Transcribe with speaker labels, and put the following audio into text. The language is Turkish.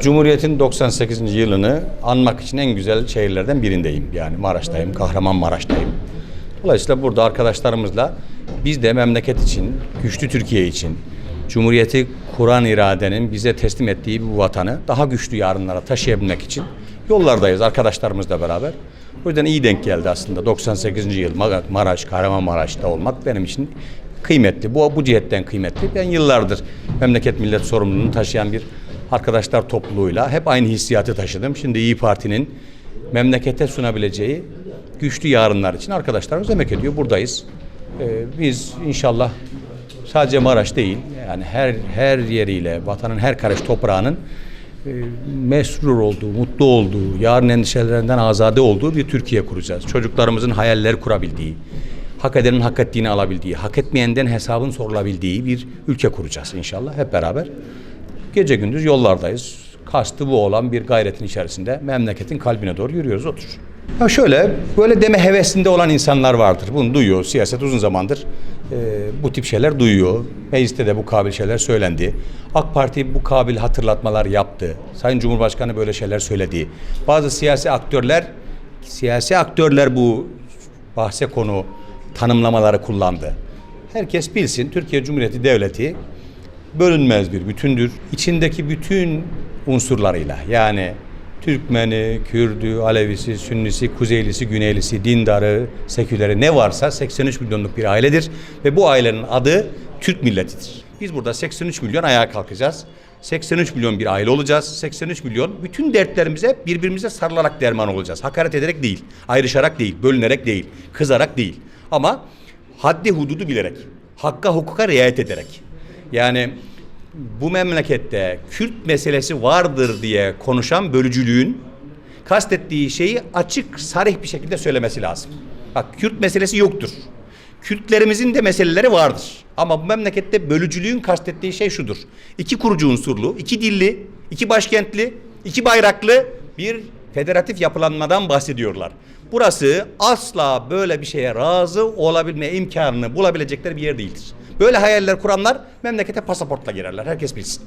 Speaker 1: Cumhuriyet'in 98. yılını anmak için en güzel şehirlerden birindeyim. Yani Maraş'tayım, Kahramanmaraş'tayım. Dolayısıyla burada arkadaşlarımızla biz de memleket için, güçlü Türkiye için, Cumhuriyeti kuran iradenin bize teslim ettiği bu vatanı daha güçlü yarınlara taşıyabilmek için yollardayız arkadaşlarımızla beraber. O yüzden iyi denk geldi aslında 98. yıl Mar- Maraş, Kahramanmaraş'ta olmak benim için kıymetli. Bu, bu cihetten kıymetli. Ben yıllardır memleket millet sorumluluğunu taşıyan bir arkadaşlar topluluğuyla hep aynı hissiyatı taşıdım. Şimdi İyi Parti'nin memlekete sunabileceği güçlü yarınlar için arkadaşlarımız emek ediyor. Buradayız. Ee, biz inşallah sadece Maraş değil yani her her yeriyle vatanın her karış toprağının e, mesrur olduğu, mutlu olduğu, yarın endişelerinden azade olduğu bir Türkiye kuracağız. Çocuklarımızın hayaller kurabildiği, hak edenin hak ettiğini alabildiği, hak etmeyenden hesabın sorulabildiği bir ülke kuracağız inşallah hep beraber. Gece gündüz yollardayız. Kastı bu olan bir gayretin içerisinde memleketin kalbine doğru yürüyoruz otur. Ya şöyle böyle deme hevesinde olan insanlar vardır. Bunu duyuyor. Siyaset uzun zamandır e, bu tip şeyler duyuyor. Mecliste de bu kabil şeyler söylendi. AK Parti bu kabil hatırlatmalar yaptı. Sayın Cumhurbaşkanı böyle şeyler söyledi. Bazı siyasi aktörler siyasi aktörler bu bahse konu tanımlamaları kullandı. Herkes bilsin Türkiye Cumhuriyeti Devleti bölünmez bir bütündür. İçindeki bütün unsurlarıyla yani Türkmeni, Kürdü, Alevisi, Sünnisi, Kuzeylisi, Güneylisi, Dindarı, Seküleri ne varsa 83 milyonluk bir ailedir ve bu ailenin adı Türk milletidir. Biz burada 83 milyon ayağa kalkacağız. 83 milyon bir aile olacağız. 83 milyon bütün dertlerimize birbirimize sarılarak derman olacağız. Hakaret ederek değil, ayrışarak değil, bölünerek değil, kızarak değil. Ama haddi hududu bilerek, hakka hukuka riayet ederek. Yani bu memlekette Kürt meselesi vardır diye konuşan bölücülüğün kastettiği şeyi açık, sarih bir şekilde söylemesi lazım. Bak Kürt meselesi yoktur. Kürtlerimizin de meseleleri vardır. Ama bu memlekette bölücülüğün kastettiği şey şudur. İki kurucu unsurlu, iki dilli, iki başkentli, iki bayraklı bir federatif yapılanmadan bahsediyorlar. Burası asla böyle bir şeye razı olabilme imkanını bulabilecekleri bir yer değildir. Böyle hayaller kuranlar memlekete pasaportla girerler. Herkes bilsin.